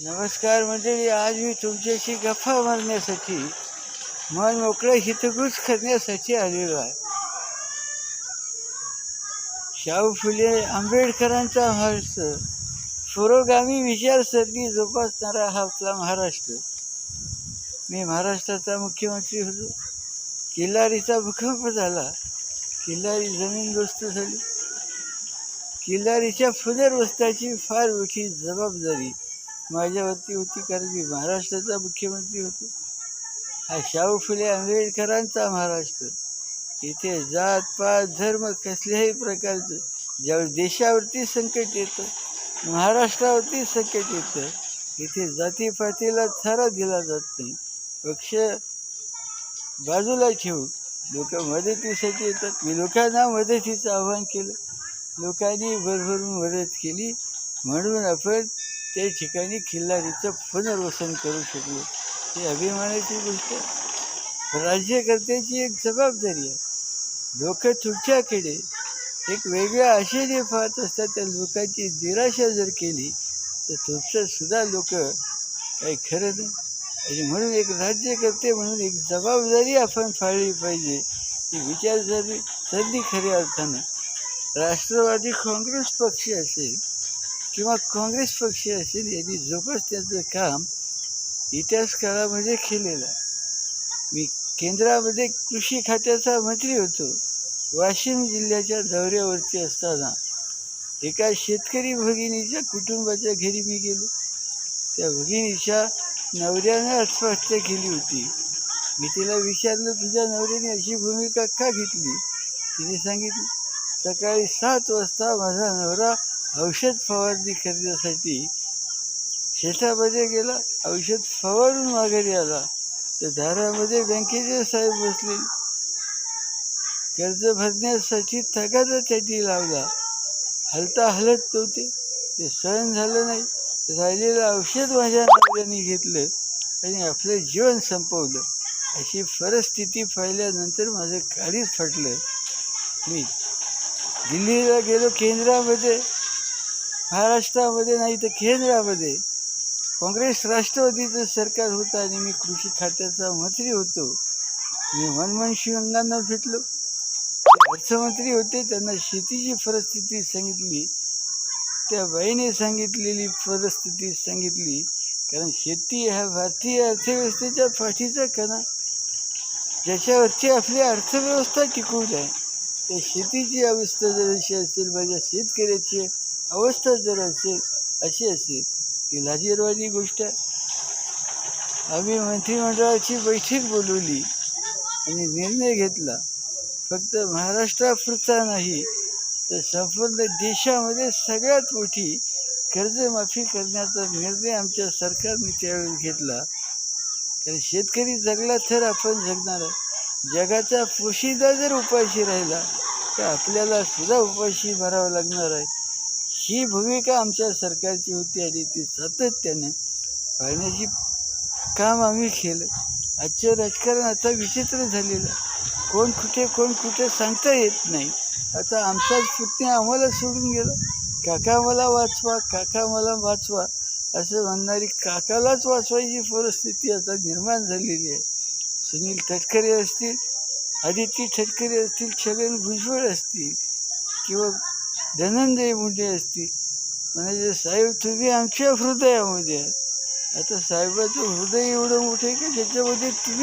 नमस्कार मंडळी आज मी तुमच्याशी गप्पा मारण्यासाठी मन मोकळं हितगुज करण्यासाठी आलेलो आहे. शाहू फुले आंबेडकरांचा महाराष्ट्र पुरोगामी विचारसरणी जोपासणारा हा आपला महाराष्ट्र. मी महाराष्ट्राचा मुख्यमंत्री होतो. किल्लारीचा भूकंप झाला. किल्लारी जमीन दोस्त झाली. किल्लारीच्या पुनर्वसनाची फार मोठी जबाबदारी माझ्यावरती होती कारण मी महाराष्ट्राचा मुख्यमंत्री होतो. हा शाहू फुले आंबेडकरांचा महाराष्ट्र. इथे जात पात धर्म कसल्याही प्रकारचं ज्यावेळी देशावरती संकट येतं महाराष्ट्रावरती संकट येतं इथे जातीपातीला थारा दिला जात नाही. पक्ष बाजूला ठेवून लोक मदतीसाठी येतात. मी लोकांना मदतीचं आव्हान केलं. लोकांनी भरभरून मदत केली. म्हणून आपण त्या ठिकाणी खिल्लारीचं पुनर्वसन करू शकलो. ही अभिमानाची गोष्ट आहे. राज्यकर्त्याची एक जबाबदारी आहे. लोक तुमच्याकडे एक वेगळ्या आशेने पाहत असतात. त्या लोकांची निराशा जर केली तर तुमचं सुद्धा लोक काही खरं नाही. आणि म्हणून एक राज्यकर्ते म्हणून एक जबाबदारी आपण पाळली पाहिजे. ही विचारसरणी सरणी खऱ्या अर्थानं. राष्ट्रवादी काँग्रेस पक्ष असेल किंवा काँग्रेस पक्ष असेल यांनी जोपासण्याचं काम इतिहास काळामध्ये केलेलं आहे. मी केंद्रामध्ये कृषी खात्याचा मंत्री होतो. वाशिम जिल्ह्याच्या दौऱ्यावरती असताना एका शेतकरी भगिनीच्या कुटुंबाच्या घरी मी गेलो. त्या भगिनीच्या नवऱ्यानं आत्महत्या केली होती. मी तिला विचारलं तुझ्या नवऱ्याने अशी भूमिका का घेतली? तिने सांगितलं सकाळी सात वाजता माझा नवरा औषध फवारणी करण्यासाठी शेतामध्ये गेला औषध फवारून माघारी आला. तर दारामध्ये बँकेचे साहेब बसले. कर्ज भरण्यासाठी तगादा त्यांनी लावला. हलता हलत तो ते सहन झालं नाही. राहिलेलं औषध माझ्या नवऱ्याने घेतलं आणि आपलं जीवन संपवलं. अशी परिस्थिती पाहिल्यानंतर माझं काळीच फटलं. मी दिल्लीला गेलो केंद्रामध्ये. महाराष्ट्रामध्ये नाही तर केंद्रामध्ये. काँग्रेस राष्ट्रवादीचं सरकार होतं आणि मी कृषी खात्याचा मंत्री होतो. मी मनमोहन सिंगांना भेटलो. अर्थमंत्री होते त्यांना शेतीची परिस्थिती सांगितली. त्या बाईने सांगितलेली परिस्थिती सांगितली. कारण शेती हा भारतीय अर्थव्यवस्थेच्या पाठीचा कणा. ज्याच्यावरची आपली अर्थव्यवस्था टिकून आहे त्या शेतीची अवस्था जर अशी असेल माझ्या शेतकऱ्याची अवस्था जर असेल अशी असेल ती लाजीरवाणी गोष्ट. आम्ही मंत्रिमंडळाची बैठक बोलवली आणि निर्णय घेतला. फक्त महाराष्ट्रापुरता नाही तर संपूर्ण देशामध्ये सगळ्यात मोठी कर्जमाफी करण्याचा निर्णय आमच्या सरकारने त्यावेळी घेतला. कारण शेतकरी जगला तर आपण जगणार आहे. जगाचा पोशिदा जर उपाशी राहिला तर आपल्याला सुद्धा उपाशी भरावं लागणार आहे. ही भूमिका आमच्या सरकारची होती आणि ती सातत्याने पाळण्याची काम आम्ही केलं. आजचं राजकारण आता विचित्र झालेलं. कोण कुठे कोण कुठे सांगता येत नाही. आता आमचाच पुतण्या आम्हाला सोडून गेला. काका मला वाचवा काका मला वाचवा असं म्हणणारी काकालाच वाचवायची परिस्थिती आता निर्माण झालेली आहे. सुनील तटकरे असतील आदिती ठटकरे असतील छगन भुजबळ असतील किंवा धनंजय मुंडे असती म्हणजे साहेब तुम्ही आमच्या हृदयामध्ये आहे आता साहेबाचं हृदय एवढं मोठं आहे की ज्याच्यामध्ये तुम्ही